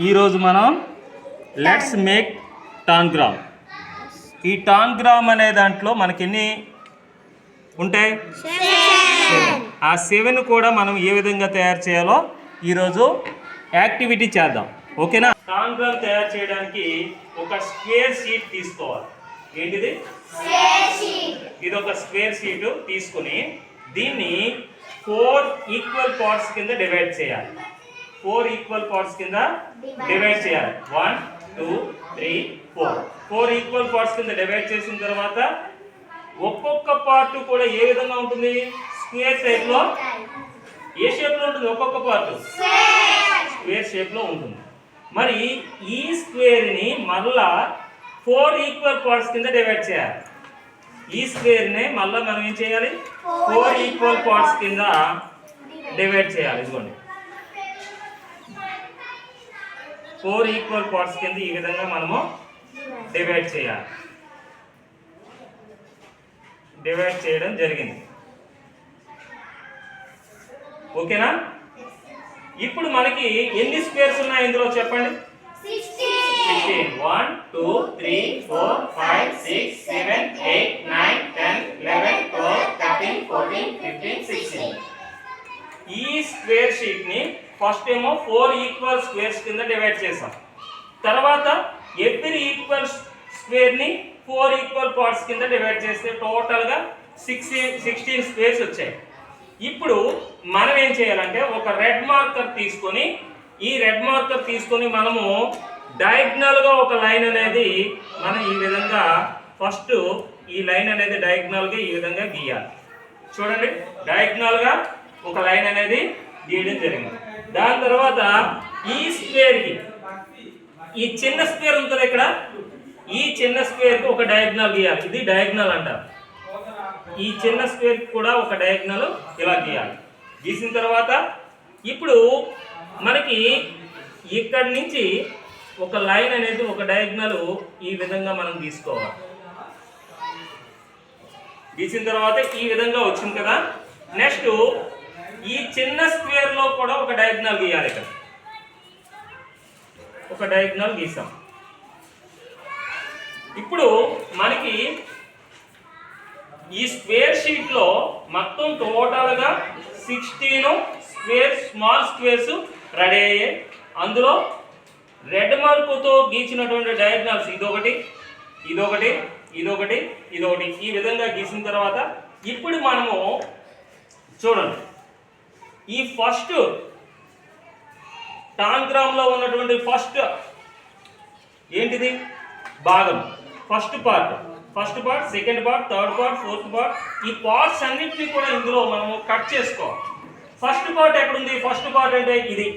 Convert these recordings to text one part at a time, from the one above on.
ఈరోజు మనం let's make టాన్గ్రామ్ ఈ టాన్గ్రామ్ అనే దాంట్లో మనకి ఎన్ని ఉంటాయి ఆ సెవెన్ కూడా మనం ఏ విధంగా తయారు చేయాలో ఈరోజు యాక్టివిటీ చేద్దాం. ఓకేనా? టాన్గ్రామ్ తయారు చేయడానికి ఒక స్క్వేర్ షీట్ తీసుకోవాలి. ఏంటిది? ఇది ఒక స్క్వేర్ షీట్ తీసుకుని దీన్ని ఫోర్ ఈక్వల్ పార్ట్స్ కింద డివైడ్ చేయాలి. ఫోర్ ఈక్వల్ పార్ట్స్ కింద డివైడ్ చేయాలి. One two three four. Four equal parts కింద డివైడ్ చేసిన తర్వాత ఒక్కొక్క పార్ట్ కూడా ఏ విధంగా ఉంటుంది? స్క్వేర్ షేప్లో? ఏ షేప్లో ఉంటుంది ఒక్కొక్క పార్ట్? స్క్వేర్ షేప్లో ఉంటుంది. మరి ఈ స్క్వేర్ని మళ్ళా ఫోర్ ఈక్వల్ పార్ట్స్ కింద డివైడ్ చేయాలి. ఈ స్క్వేర్ని మళ్ళా మనం ఏం చేయాలి? ఫోర్ ఈక్వల్ పార్ట్స్ కింద డివైడ్ చేయాలి. ఇదిగోండి. ఫోర్ ఈక్వల్ పార్ట్స్ కింద ఈ విధంగా మనము డివైడ్ చేయాలి. డివైడ్ చేయడం జరిగింది. ఓకేనా? ఇప్పుడు మనకి ఎన్ని స్క్వేర్స్ ఉన్నాయి ఇందులో చెప్పండి? Sixteen one two three four five six seven eight nine ten eleven twelve thirteen fourteen fifteen sixteen ఈ స్క్వేర్ షీట్ని ఫస్ట్ ఏమో ఫోర్ ఈక్వల్ స్క్వేర్స్ కింద డివైడ్ చేసాం తర్వాత ఎవ్రీ ఈక్వల్ స్క్వేర్ని ఫోర్ ఈక్వల్ పార్ట్స్ కింద డివైడ్ చేస్తే టోటల్గా సిక్స్టీ సిక్స్టీన్ స్క్వేర్స్ వచ్చాయి. ఇప్పుడు మనం ఏం చేయాలంటే ఒక రెడ్ మార్కర్ తీసుకొని ఈ రెడ్ మార్కర్ తీసుకొని మనము డయాగ్నల్గా ఒక లైన్ అనేది మనం ఈ విధంగా ఫస్ట్ ఈ లైన్ అనేది డయాగ్నల్గా ఈ విధంగా గీయాలి. చూడండి డయాగ్నల్గా ఒక లైన్ అనేది గీయడం జరిగింది. దాని తర్వాత ఈ స్క్వేర్కి ఈ చిన్న స్క్వేర్ ఉంటుంది ఇక్కడ? ఈ చిన్న స్క్వేర్కి ఒక డయాగ్నల్ గీయాలి. ఇది డయాగ్నల్ అంటారు ఈ చిన్న స్క్వేర్కి కూడా ఒక డయాగ్నల్ ఇలా గీయాలి. గీసిన తర్వాత ఇప్పుడు మనకి ఇక్కడి నుంచి ఒక లైన్ అనేది ఒక డయాగ్నల్ ఈ విధంగా మనం తీసుకోవాలి గీసిన తర్వాత ఈ విధంగా వచ్చింది కదా? నెక్స్ట్ ఈ చిన్న స్క్వేర్లో కూడా ఒక డయాగ్నల్ గీయాలి ఇక్కడ. ఒక డయాగ్నల్ గీసాం. ఇప్పుడు మనకి ఈ స్క్వేర్ షీట్లో మొత్తం టోటల్గా sixteen square small squares ready అయ్యాయి. అందులో రెడ్ మార్కుతో గీచినటువంటి డయాగ్నల్స్ ఇదొకటి ఇదొకటి ఇదొకటి ఇదొకటి. ఈ విధంగా గీసిన తర్వాత ఇప్పుడు మనము చూడండి. ఈ ఫస్ట్ టాన్గ్రామ్లో ఉన్నటువంటి ఫస్ట్ ఏంటిది? భాగం. First part first part second part third part fourth part ఈ పార్ట్స్ అన్నింటినీ కూడా ఇందులో మనము కట్ చేసుకోవాలి. ఫస్ట్ పార్ట్ ఎక్కడుంది? ఫస్ట్ పార్ట్ అంటే ఇది.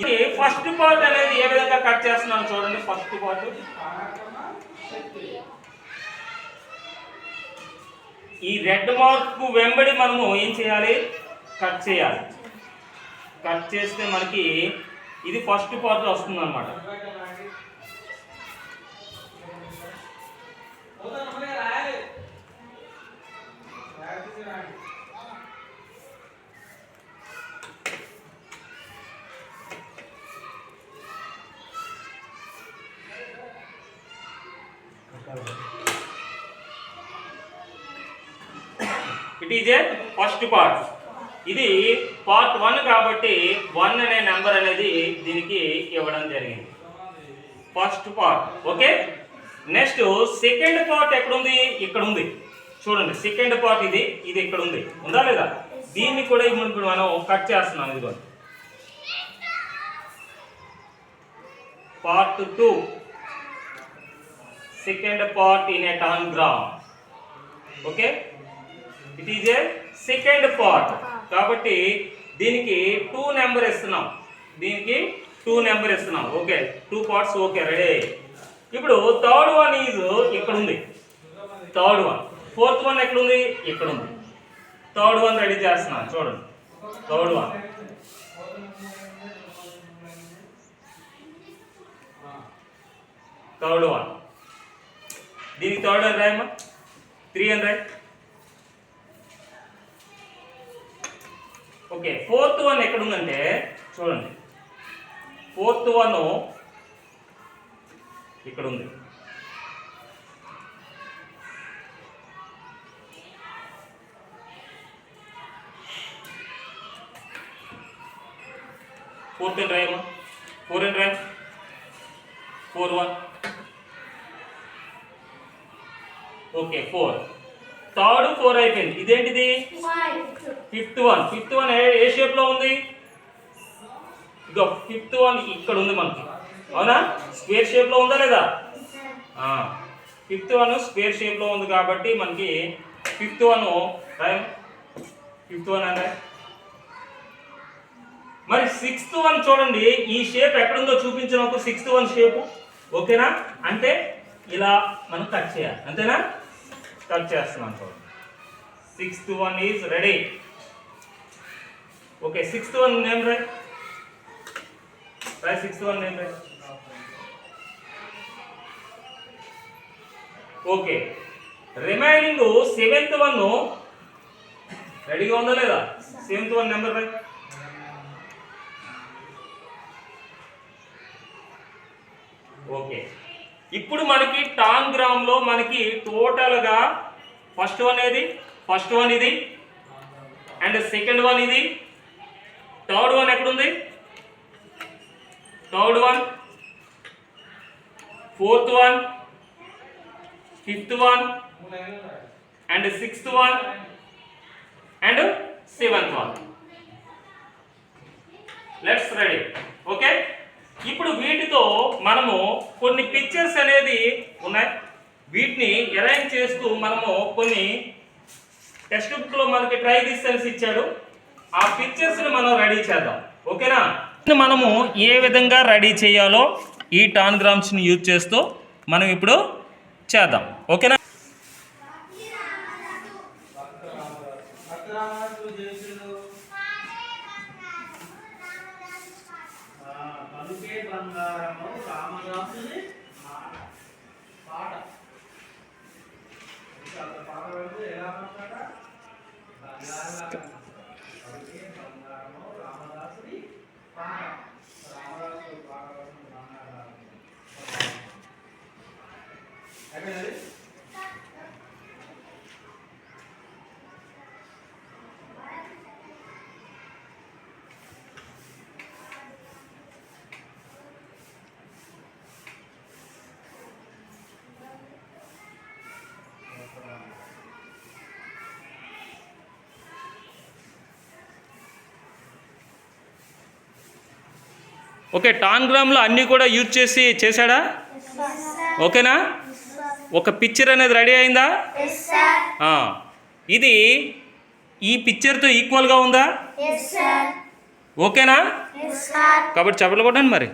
ఇది ఫస్ట్ పార్ట్ అనేది ఏ విధంగా కట్ చేస్తున్నాను చూడండి. ఫస్ట్ పార్ట్ ఈ రెడ్ మార్క్ వెంబడి మనము ఏం చేయాలి? కట్ చేయాలి. కట్ చేస్తే మనకి ఇది ఫస్ట్ పార్ట్ వస్తుంది అనమాట it is a first part ఇది పార్ట్ వన్ కాబట్టి వన్ అనే నెంబర్ అనేది దీనికి ఇవ్వడం జరిగింది. First part okay next second part ఎక్కడుంది? ఇక్కడ ఉంది చూడండి సెకండ్ పార్ట్ ఇది ఇది ఇక్కడ ఉంది ఉందా లేదా? దీన్ని కూడా ఇప్పుడు మనం కట్ చేస్తున్నాం ఇదిగో. Part two second part in a tangram okay it is a second part కాబట్టి దీనికి టూ నెంబర్ ఇస్తున్నాం. దీనికి టూ నెంబర్ ఇస్తున్నాం. Okay two parts okay ready ఇప్పుడు థర్డ్ వన్ ఈజ్ ఇక్కడ ఉంది. థర్డ్ వన్ ఫోర్త్ వన్ ఎక్కడ ఉంది ఇక్కడ ఉంది థర్డ్ వన్ రెడీ చేస్తున్నాను. చూడండి. థర్డ్ వన్ థర్డ్ వన్ దీనికి థర్డ్ అని రాయమ్మా త్రీ అని రాయ్ ఓకే ఫోర్త్ వన్ ఎక్కడ ఉందంటే చూడండి. ఫోర్త్ వన్ ఇక్కడ ఉంది fourth and rhyme four and rhyme four one okay four third four అయిపోయింది. ఇదేంటిది? ఫిఫ్త్ వన్ ఫిఫ్త్ వన్ ఏ ఏ షేప్లో ఉంది? ఇదో ఫిఫ్త్ వన్ ఇక్కడ ఉంది మనకి. అవునా? స్క్వేర్ షేప్లో ఉందా లేదా? ఫిఫ్త్ వన్ స్క్వేర్ షేప్లో ఉంది కాబట్టి మనకి fifth one time fifth one అంటే? మరి సిక్స్త్ వన్ చూడండి ఈ షేప్ ఎక్కడుందో చూపించినప్పుడు సిక్స్త్ వన్ షేప్ ఓకేనా? అంటే ఇలా మనం కట్ చేయాలి. అంతేనా? కట్ చేస్తున్నాను చూడండి sixth one is ready okay sixth one name ray? Right sixth one name ray? Okay remaining seventh one రెడీగా ఉందా లేదా? Seventh one number right okay ఇప్పుడు మనకి టాన్ గ్రామ్లో మనకి టోటల్గా ఫస్ట్ వన్ ఏది? ఫస్ట్ వన్ ఇది. అండ్ సెకండ్ వన్ ఇది. థర్డ్ వన్ ఎక్కడుంది? Third one. Fourth one. Fifth one. And sixth one. And seventh one. Let's ready. Okay? ఇప్పుడు వీటితో మనము కొన్ని పిక్చర్స్ అనేది ఉన్నాయి. వీటిని అరేంజ్ చేస్తూ మనము కొన్ని టెక్స్ట్ బుక్లో మనకి ట్రై డిస్టెన్స్ ఇచ్చాడు. ఆ పిక్చర్స్ని మనం రెడీ చేద్దాం. ఓకేనా? మనము ఏ విధంగా రెడీ చేయాలో ఈ టాన్గ్రామ్స్ని యూజ్ చేస్తూ మనం ఇప్పుడు చేద్దాం. ఓకేనా? బంగారము రామదాసుని మాట పాట. అంత పాట పెడితే ఎలా పాడతాడ? బంగారం బంగారము రామదాసుని పాట. రామదాసు పాట అయిపోయింది ఓకే టాన్గ్రామ్లో అన్నీ కూడా యూజ్ చేసి చేశాడా? ఓకేనా? ఒక పిక్చర్ అనేది రెడీ అయిందా? ఇది ఈ పిక్చర్తో ఈక్వల్గా ఉందా? ఓకేనా? కాబట్టి చెప్పలు కొట్టండి మరి.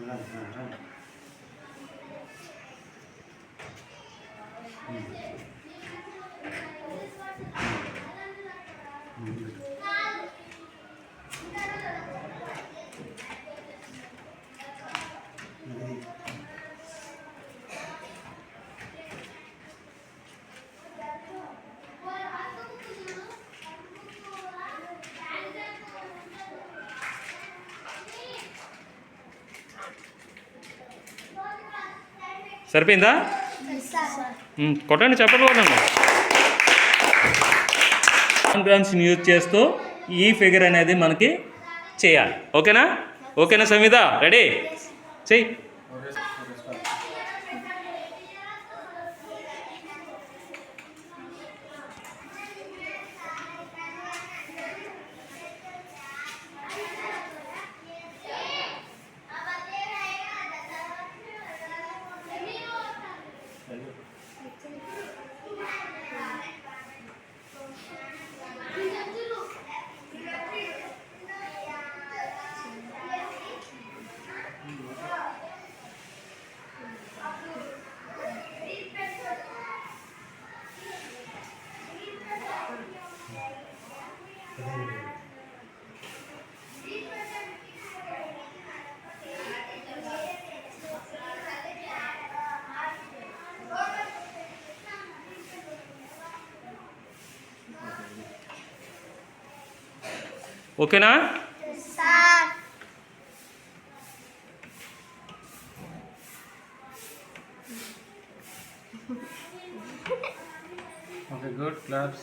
రా, సరిపోయిందా? కొట్టండి చెప్పలు కొట్టండి. యూజ్ చేస్తూ ఈ ఫిగర్ అనేది మనకి చేయాలి. ఓకేనా? ఓకేనా సంవిత రెడీ చెయ్యి. Okay, ఓకేనా Okay, good claps.